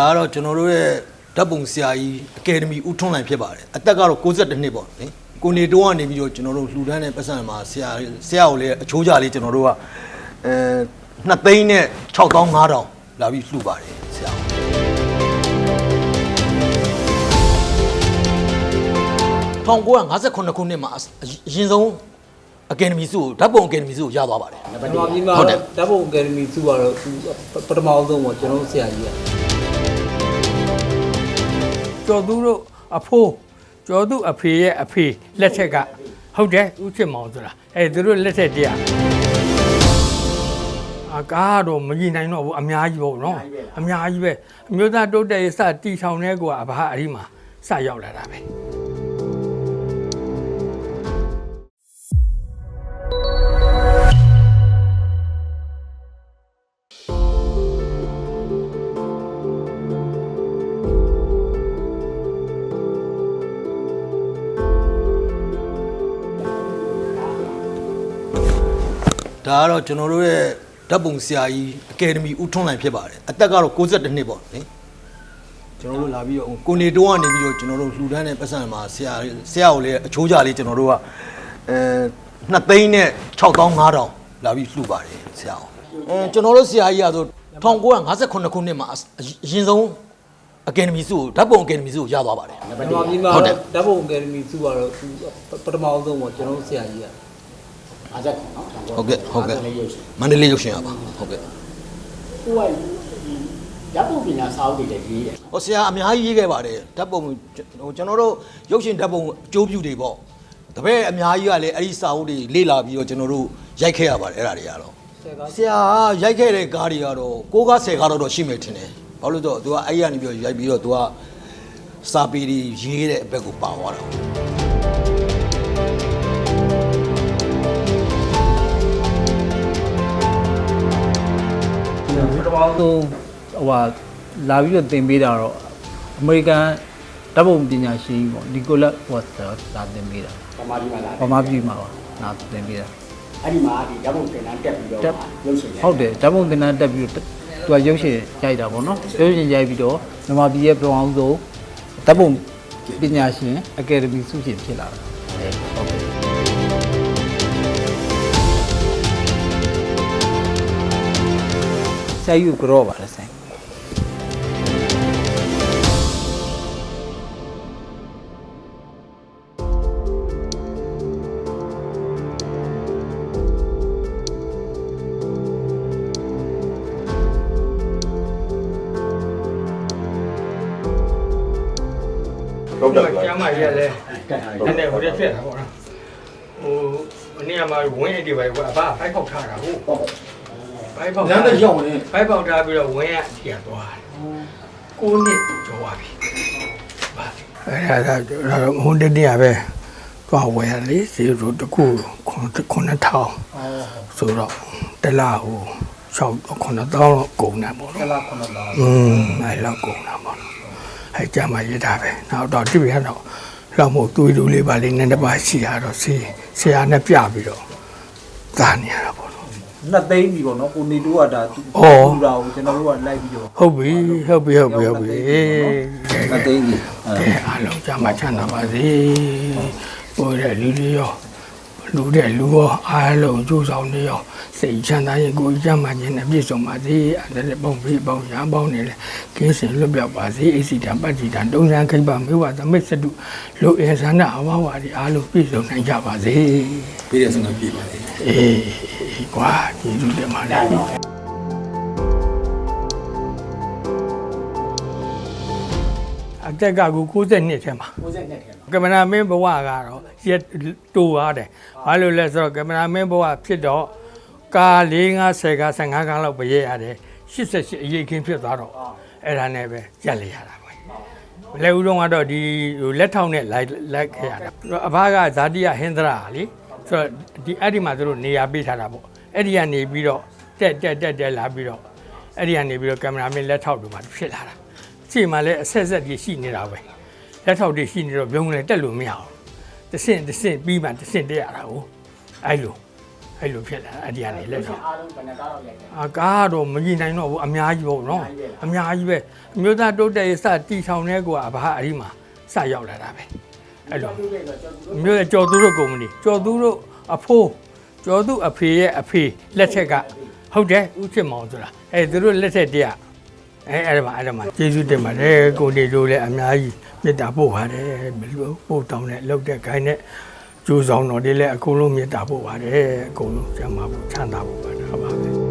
ဒါကတော့ကျွန်တော်တို့ရဲ့ဓာတ်ပုံဆရာကြီးအကယ်ဒမီဦးထွန်းလိုင်ဖြစ်ပါတယ်အသက်ကတော့62နှစ်ပေါ့နိကိုနေတုံးကနေပြီးတော့ကျွန်တော်တို့လှူဒန်းတဲ့ပတ်စံမှာဆရာဆရာကိုလည်းအချိုးကြလေးကျွန်တော်တို့ကအဲ2သိန်းနဲ့6500လာပြီးလှူပါတယ်ဆရာ1958ခုနှစ်မှာအရင်ဆုံးအကယ်ဒမီစုကိုဓာတ်ပုံအကယ်ဒမီစုကိုရသွားပါတယ်ကျွန်တော်ပြီးမှဟုတ်တယ်ဓာတ်ပုံအကယ်ဒမီစုကတော့သူပထမအောင်ဆုံးပေါ့ကျွန်တော်တို့ဆရာကြီးက ကျော်သူတို့အဖိုးကျော်သူအဖေရဲ့အဖေလက်ထက်ကဟုတ်တယ်ဥချစ်မောင်ဆိုတာအဲသူတို့လက်ထက်တည်းอ่ะအကားတော့မကြည့်နိုင်တော့ဘူးအများကြီးပေါ့နော်အများကြီးပဲအမျိုးသားတိုးတက်ရေးစတီထောင်တဲ့ကွာအဘာအရီမှာစရောက်လာတာပဲ ဒါကတော့ကျွန်တော်တို့ရဲ့ဓာတ်ပုံဆရာကြီးအကယ်ဒမီဦးထွန်းလိုင်ဖြစ်ပါတယ်အသက်ကတော့62နှစ်ပေါ့နိကျွန်တော်တို့လာပြီးတော့ကိုနေတုံးကနေပြီးတော့ကျွန်တော်တို့လှူဒန်းတဲ့ပတ်စံမှာဆရာဆရာကိုလည်းအချိုးကြလေးကျွန်တော်တို့ကအဲ2သိန်းနဲ့6500လာပြီးလှူပါတယ်ဆရာကိုအဲကျွန်တော်တို့ဆရာကြီးကဆို1958ခုနှစ်မှာအရင်ဆုံးအကယ်ဒမီစုကိုဓာတ်ပုံအကယ်ဒမီစုကိုရသွားပါတယ်ကျွန်တော်ပြီးမှဟုတ်တယ်ဓာတ်ပုံအကယ်ဒမီစုကတော့သူပထမအောင်ဆုံးပေါ့ကျွန်တော်တို့ဆရာကြီးကအားချက်နော် ဟုတ်ကဲ့ဟုတ်ကဲ့လေးရုပ်ရှင်မန္တလေးရုပ်ရှင်ရပါဟုတ်ကဲ့ကိုယ်ကရပ်ဖို့ပညာစာအုပ်တွေလည်းရေးတယ်ဟိုဆရာအများကြီးရေးခဲ့ပါတယ်ဓာတ်ပုံဟိုကျွန်တော်တို့ရုပ်ရှင်ဓာတ်ပုံအကျိုးပြုတွေပေါ့တပည့်အများကြီးကလည်းအဲ့ဒီစာအုပ်တွေလေ့လာပြီးတော့ကျွန်တော်တို့ရိုက်ခဲ့ရပါတယ်အဲ့ဒါတွေကတော့ဆရာကဆရာကရိုက်ခဲ့တဲ့ကားတွေကတော့ကိုးကားဆယ်ကားတော့တော့ရှိမယ်ထင်တယ်ဘာလို့လဲဆိုတော့ तू ကအဲ့ရနေပြီးတော့ရိုက်ပြီးတော့ तू ကစာပေတွေရေးတဲ့အဘက်ကိုပါသွားတာ ဆုံးဟိုဟာလာပြီးတော့သင်ပေးတာတော့အမေရိကန်ဓာတ်ပုံပညာရှင်ကြီးပေါ့နီကိုလက်ဟိုသာသင်ပေးတာပမာကြီးမှာလာဗမာပြည်မှာပါနာသင်ပေးတာအဲ့ဒီမှာဒီရပ်ဖို့ပညာတက်ပြီးတော့တက်ရုပ်ရှင်လည်းဟုတ်တယ်ဓာတ်ပုံသင်တန်းတက်ပြီးတော့သူကရုပ်ရှင်ရိုက်တာပေါ့နော်ရုပ်ရှင်ရိုက်ပြီးတော့မြန်မာပြည်ရဲ့ပထမအောင်ဆုံးဓာတ်ပုံပညာရှင်အကယ်ဒမီဆုရှင်ဖြစ်လာတာဟုတ်ကဲ့ ဆရာကြီးကိုကြောပါလေဆိုင်ဟုတ်တယ်ကျမ်းမရက်လဲအဲ့ဒါဟိုတက်ဖြစ်တာပေါ့နော်ဟိုမနေ့ကမှဝင်းအိတ်တွေပဲကွာအဘဖိုက်ပေါက်ထားတာဟုတ် ဖိုက်ပေါက်လမ်းတော့ရောက်နေဖိုက်ပေါက်ထားပြီးတော့ဝင်းရအတီးသွားတယ်ကိုနှစ်ကျော်သွားပြီဘာအဲ့ဒါတော့ဟိုတနေ့ကပဲသွားဝယ်ရလေစီရိုတကူ9000ဆိုတော့တလားဟို6 9000တော့ကုန်တယ်ပေါ့နော်ကလာခုနလားอืมအဲ့လောက်ကုန်တာပေါ့နော်အဲ့ကြမှာရတာပဲနောက်တော့တိပြရတော့လောက်မို့သွေးတူလေးပါလေးနည်းနည်းပါရှိရတော့ဆေးဆရာနဲ့ပြပြီးတော့သာနေရတာပေါ့နော် နှစ်သိန်းပြီပေါ့နော်ကိုနေတူကဒါသူဩလူတာကိုကျွန်တော်တို့ကလိုက်ပြီးတော့ဟုတ်ပြီဟုတ်ပြီဟုတ်ပြီဟုတ်ပြီနှစ်သိန်းကြီးကဲအားလုံးကြမှာချမ်းသာပါစေဟိုတဲ့လူတွေရော လူတဲ့လူရောအားလုံးကြိုးဆောင်နေရောစိတ်ချမ်းသာရင်ကိုယ်ကြမ်းမှခြင်းနဲ့ပြည့်စုံပါစေအဲ့ဒါပုံပြီးပေါင်းရပေါင်းနေလေကင်းစင်လွတ်ပြောက်ပါစေအစီတံပတ္တိတံတုံးစံခိဗ္ဗမေဝသမိတ်စတုလူအင်ဆန္ဒအဝဝါဒီအားလုံးပြည့်စုံနိုင်ကြပါစေပြီးတဲ့ဆုံးကပြပါလေအေးကွာဒီလူတွေမှာလည်း တက်ကကို60နှစ်ထဲမှာ60နဲ့ထဲမှာကင်မရာမင်းဘဝကတော့ရက်တူရတယ်။ဘာလို့လဲဆိုတော့ကင်မရာမင်းဘဝဖြစ်တော့ကား၄50ကား15ကားလောက်ပဲရရတယ်။88အရေးခင်းဖြစ်သွားတော့အဲ့ဒါနဲ့ပဲရက်လေရတာပဲ။လက်ဦးတော့ကတော့ဒီဟိုလက်ထောက်နဲ့လိုက်လိုက်ခဲ့ရတာ။အဘကဇာတိယဟင်္ဒရာလေဆိုတော့ဒီအဲ့ဒီမှာသူတို့နေရာပေးထားတာပေါ့။အဲ့ဒီကနေပြီးတော့တက်တက်တက်တက်လာပြီးတော့အဲ့ဒီကနေပြီးတော့ကင်မရာမင်းလက်ထောက်တို့မှာဖြစ်လာတာ။ ချိန်မှာလည်းအဆက်ဆက်ကြီးရှိနေတာပဲ။လက်ထောက်တွေရှိနေတော့ဘုံလည်းတက်လို့မရအောင်တဆင့်တဆင့်ပြီးမှတဆင့်တက်ရတာကိုအဲ့လိုအဲ့လိုဖြစ်လာတာအဲ့ဒီကနေလက်တော့အားလုံးဘယ်နှကားတော့ရိုက်တယ်အာကားကတော့မကြည့်နိုင်တော့ဘူးအများကြီးပေါ့နော်အများကြီးပဲအမျိုးသားတိုးတက်ရေးစတီထောင်တဲ့ကွာဘာအဒီမှာစရောက်လာတာပဲအဲ့လိုသူတွေဆိုကျော်သူတို့မျိုးရဲ့ကျော်သူတို့ကုမ္ပဏီကျော်သူတို့အဖိုးကျော်သူအဖေရဲ့အဖေလက်ထက်ကဟုတ်တယ်ဥချစ်မောင်ဆိုတာအဲသူတို့လက်ထက်တည်းက အဲအဲ့ဒါမှအဲ့ဒါမှကျေးဇူးတင်ပါတယ်ကိုနေတို့လည်းအများကြီးမေတ္တာပို့ပါတယ်ဘယ်လိုပို့တောင်းတဲ့လောက်တဲ့ခိုင်းတဲ့ကျိုးဆောင်တော်တွေလည်းအကုန်လုံးမေတ္တာပို့ပါတယ်အကုန်လုံးကျမ်းပါဖို့ချမ်းသာဖို့ပါတယ်